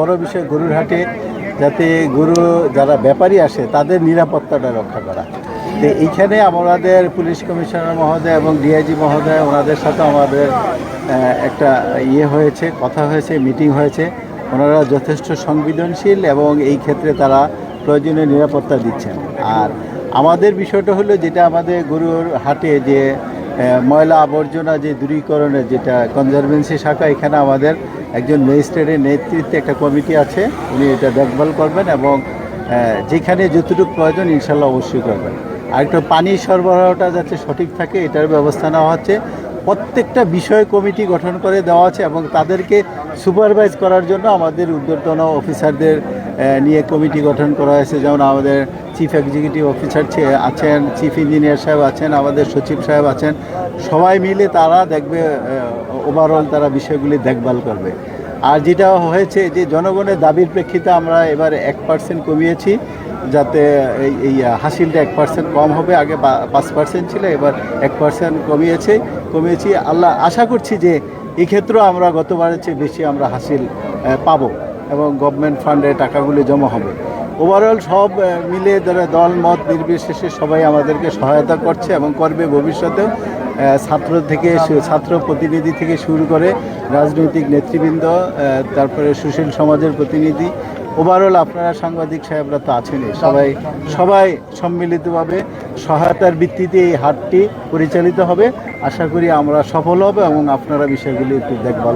বড় বিষয় গরুর হাটে যাতে গরু যারা ব্যাপারী আসে, তাদের নিরাপত্তাটা রক্ষা করা। তো এইখানে আমাদের পুলিশ কমিশনার মহোদয় এবং ডিআইজি মহোদয়, ওনাদের সাথে আমাদের একটা ইয়ে হয়েছে, কথা হয়েছে, মিটিং হয়েছে। ওনারা যথেষ্ট সংবেদনশীল এবং এই ক্ষেত্রে তারা প্রয়োজনীয় নিরাপত্তা দিচ্ছেন। আর আমাদের বিষয়টা হলো যেটা আমাদের গরুর হাটে যে ময়লা আবর্জনা যে দূরীকরণের যেটা কনজারভেন্সি শাখা, এখানে আমাদের একজন ম্যাজিস্ট্রেটের নেতৃত্বে একটা কমিটি আছে, উনি এটা দেখভাল করবেন এবং যেখানে যতটুকু প্রয়োজন ইনশাল্লাহ অবশ্যই করবেন। আর একটা পানি সরবরাহটা যাতে সঠিক থাকে, এটার ব্যবস্থা নেওয়া হচ্ছে। প্রত্যেকটা বিষয় কমিটি গঠন করে দেওয়া আছে এবং তাদেরকে সুপারভাইজ করার জন্য আমাদের উদ্যোতন অফিসারদের নিয়ে কমিটি গঠন করা হয়েছে। যেমন আমাদের চিফ এক্সিকিউটিভ অফিসার আছেন, চিফ ইঞ্জিনিয়ার সাহেব আছেন, আমাদের সচিব সাহেব আছেন। সবাই মিলে তারা দেখবে ওভারঅল তারা বিষয়গুলি দেখভাল করবে। আর যেটা হয়েছে যে জনগণের দাবির প্রেক্ষিতে আমরা এবার এক পার্সেন্ট কমিয়েছি, যাতে এই এই হাসিলটা এক পার্সেন্ট কম হবে। আগে পাঁচ পার্সেন্ট ছিল, এবার এক পার্সেন্ট কমিয়েছে। কমিয়েছি। আল্লাহ, আশা করছি যে এক্ষেত্রেও আমরা গতবারের চেয়ে বেশি আমরা হাসিল পাবো এবং গভর্নমেন্ট ফান্ডে টাকাগুলি জমা হবে। ওভারঅল সব মিলে ধরে দল, মত নির্বিশেষে সবাই আমাদেরকে সহায়তা করছে এবং করবে ভবিষ্যতেও। ছাত্র থেকে ছাত্র প্রতিনিধি থেকে শুরু করে রাজনৈতিক নেতৃবৃন্দ তারপরে সুশীল সমাজের প্রতিনিধি। ওভারঅল আপনারা সাংবাদিক সাহেবরা তো আছেনই। সবাই সবাই সম্মিলিতভাবে সহায়তার ভিত্তিতে এই হাটটি পরিচালিত হবে। আশা করি আমরা সফল হবে এবং আপনারা বিষয়গুলি একটু দেখভাল